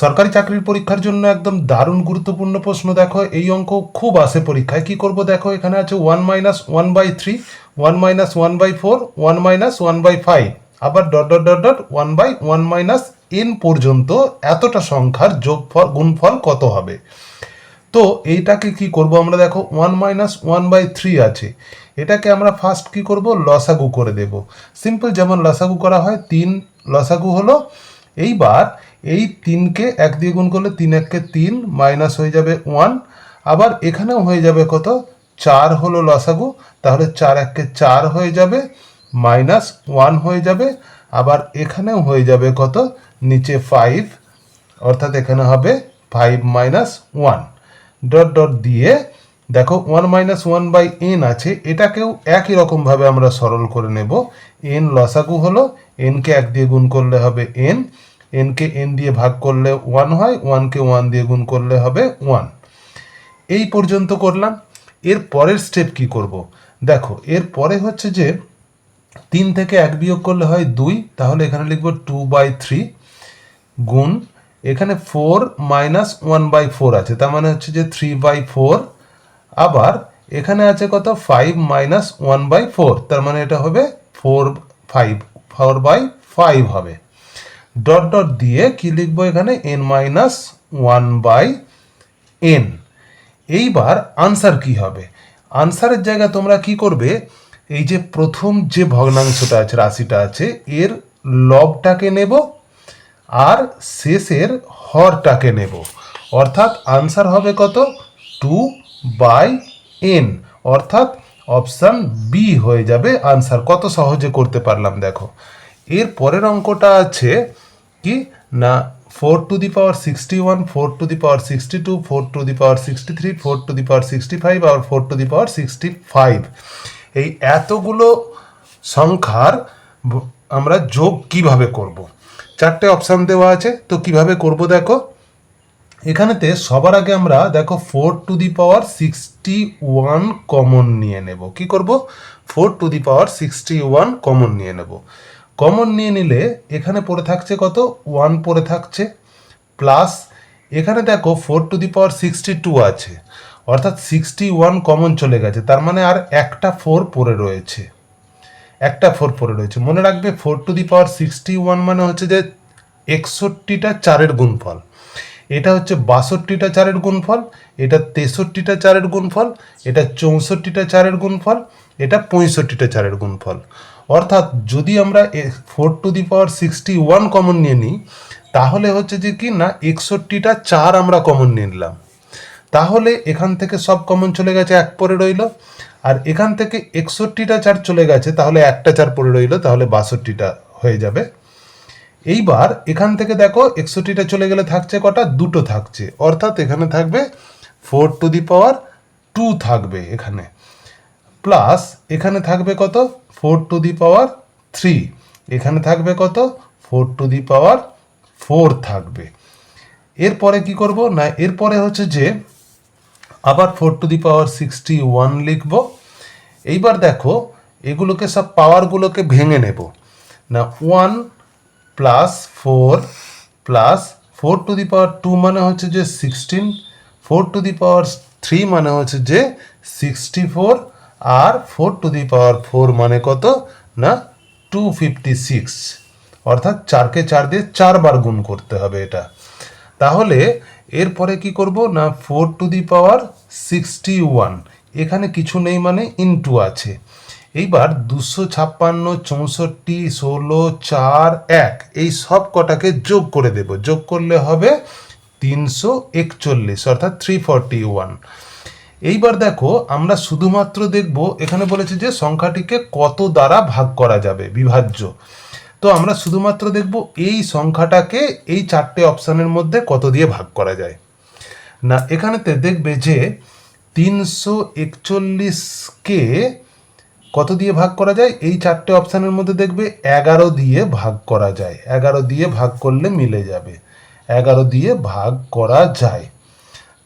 সরকারি চাকরির পরীক্ষার জন্য একদম দারুণ গুরুত্বপূর্ণ প্রশ্ন, দেখো, এই অঙ্ক খুব আসে পরীক্ষায়। কি করব? দেখো, এখানে আছে one minus one by three one minus one by four one minus one by five আবার dot dot dot dot one by one minus N পর্যন্ত এতটা সংখ্যার যোগফল, গুণফল কত হবে? তো এইটাকে কি করব আমরা? দেখো one minus one by three আছে। এটাকে আমরা ফার্স্ট কি করব? লসাগু করে দেব। সিম্পল যেমন লসাগু করা হয়, তিন লসাগু হলো। এইবার এই তিনকে এক দিয়ে গুণ করলে তিন এককে তিন মাইনাস হয়ে যাবে ওয়ান আবার এখানেও হয়ে যাবে কত? চার হলো লসাগু, তাহলে চার এককে চার হয়ে যাবে মাইনাস ওয়ান হয়ে যাবে। আবার এখানেও হয়ে যাবে কত? নিচে ফাইভ অর্থাৎ এখানে হবে five minus one dot dot দিয়ে দেখো one minus one by N আছে, এটাকেও একই রকমভাবে আমরা সরল করে নেব। এন লসাগু হলো এনকে এক দিয়ে গুণ করলে হবে এন এনকে এন দিয়ে ভাগ করলে ওয়ান হয় ওয়ানকে ওয়ান দিয়ে গুণ করলে হবে ওয়ান এই পর্যন্ত করলাম। এর পরের স্টেপ কি করব? দেখো, এর পরে হচ্ছে যে তিন থেকে এক বিয়োগ করলে হয় দুই, তাহলে এখানে লিখব টু বাই থ্রি গুণ, এখানে four minus one by four আছে, তার মানে হচ্ছে যে থ্রি বাই ফোর আবার এখানে আছে কত? Five minus one by four তার মানে এটা হবে four five four by five হবে। ডট ডট দিয়ে কি লিখব এখানে? N minus one by N এইবার আনসার কি হবে? আনসারের জায়গায় তোমরা কি করবে? এই যে প্রথম যে ভগ্নাংশটা আছে, রাশিটা আছে, এর লবটাকে নেব আর শেষের হরটাকে নেব। অর্থাৎ আনসার হবে কত? টু বাই এন অর্থাৎ অপশান বি হয়ে যাবে আনসার কত সহজে করতে পারলাম, দেখো। এর পরের অঙ্কটা আছে কি? না four to the power sixty one four to the power sixty two four to the power sixty three four to the power sixty five R four to the power sixty five এই এতগুলো সংখ্যার আমরা যোগ কীভাবে করব। চারটে option দেওয়া আছে, তো কীভাবে করব দেখো? এখানেতে সবার আগে আমরা দেখো four to the power sixty one common নিয়ে নেব। কি করব? Four to the power sixty one common নিয়ে নেব। কমন নিয়ে নিলে এখানে পড়ে থাকছে কত? ওয়ান পড়ে থাকছে। প্লাস এখানে দেখো four to the power sixty two আছে। অর্থাৎ সিক্সটি ওয়ান কমন চলে গেছে। তার মানে আর একটা ফোর পড়ে রয়েছে। একটা ফোর পড়ে রয়েছে। মনে রাখবে four to the power sixty one মানে হচ্ছে যে একষট্টিটা চারের গুণফল। এটা হচ্ছে বাষট্টিটা চারের গুণফল, এটা তেষট্টিটা চারের গুণফল, এটা চৌষট্টিটা চারের গুণফল, এটা পঁয়ষট্টিটা চারের গুণফল। অর্থাৎ যদি আমরা four to the power sixty one common নিয়ে নিই, তাহলে হচ্ছে যে কি না, একষট্টিটা চার আমরা কমন নিয়ে নিলাম। তাহলে এখান থেকে সব কমন চলে গেছে, এক পরে রইল। আর এখান থেকে একষট্টিটা চার চলে গেছে, তাহলে একটা চার পরে রইল, তাহলে বাষট্টিটা হয়ে যাবে। এইবার এখান থেকে দেখো, একষট্টিটা চলে গেলে থাকছে কটা? দুটো থাকছে। অর্থাৎ এখানে থাকবে four to the power two থাকবে এখানে। প্লাস এখানে থাকবে কত? Four to the power three. এখানে থাকবে কত? Four to the power four থাকবে। এরপরে কি করব? না, এরপরে হচ্ছে যে আবার four to the power sixty one লিখব। এইবার দেখো, এগুলোকে সব পাওয়ারগুলোকে ভেঙে নেব। না, one plus four plus four to the power two মানে হচ্ছে যে sixteen, four to the power three মানে হচ্ছে যে sixty four R four to the power four মানে কত? না টু ফিফটি সিক্স অর্থাৎ চারকে চার দিয়ে চারবার গুণ করতে হবে এটা। তাহলে এরপরে কি করব? না four to the power sixty one এখানে কিছু নেই মানে ইনটু আছে। এইবার দুশো ছাপ্পান্ন, চৌষট্টি, ষোলো, চার, এক, এই সব কটাকে যোগ করে দেব। যোগ করলে হবে তিনশো একচল্লিশ, অর্থাৎ থ্রি ফর্টি ওয়ান এইবার দেখো, আমরা শুধুমাত্র দেখব, এখানে বলেছে যে সংখ্যাটিকে কত দ্বারা ভাগ করা যাবে, বিভাজ্য। তো আমরা শুধুমাত্র দেখব এই সংখ্যাটাকে এই চারটে অপশানের মধ্যে কত দিয়ে ভাগ করা যায়। না, এখানেতে দেখবে যে তিনশো একচল্লিশকে কত দিয়ে ভাগ করা যায়? এই চারটে অপশানের মধ্যে দেখবে এগারো দিয়ে ভাগ করা যায়। এগারো দিয়ে ভাগ করলে মিলে যাবে। এগারো দিয়ে ভাগ করা যায়।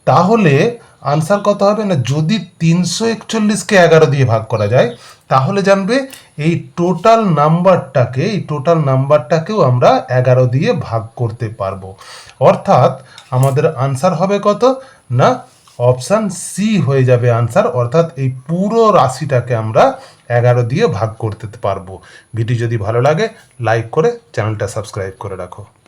তাহলে আনসার কত হবে? না, যদি তিনশো একচল্লিশকে এগারো দিয়ে ভাগ করা যায়, তাহলে জানবে এই টোটাল নাম্বারটাকে, এই টোটাল নাম্বারটাকেও আমরা এগারো দিয়ে ভাগ করতে পারব। অর্থাৎ আমাদের আনসার হবে কত? না, অপশান সি হয়ে যাবে আনসার। অর্থাৎ এই পুরো রাশিটাকে আমরা এগারো দিয়ে ভাগ করতে পারব। ভিডিও যদি ভালো লাগে, লাইক করে চ্যানেলটা সাবস্ক্রাইব করে রাখো।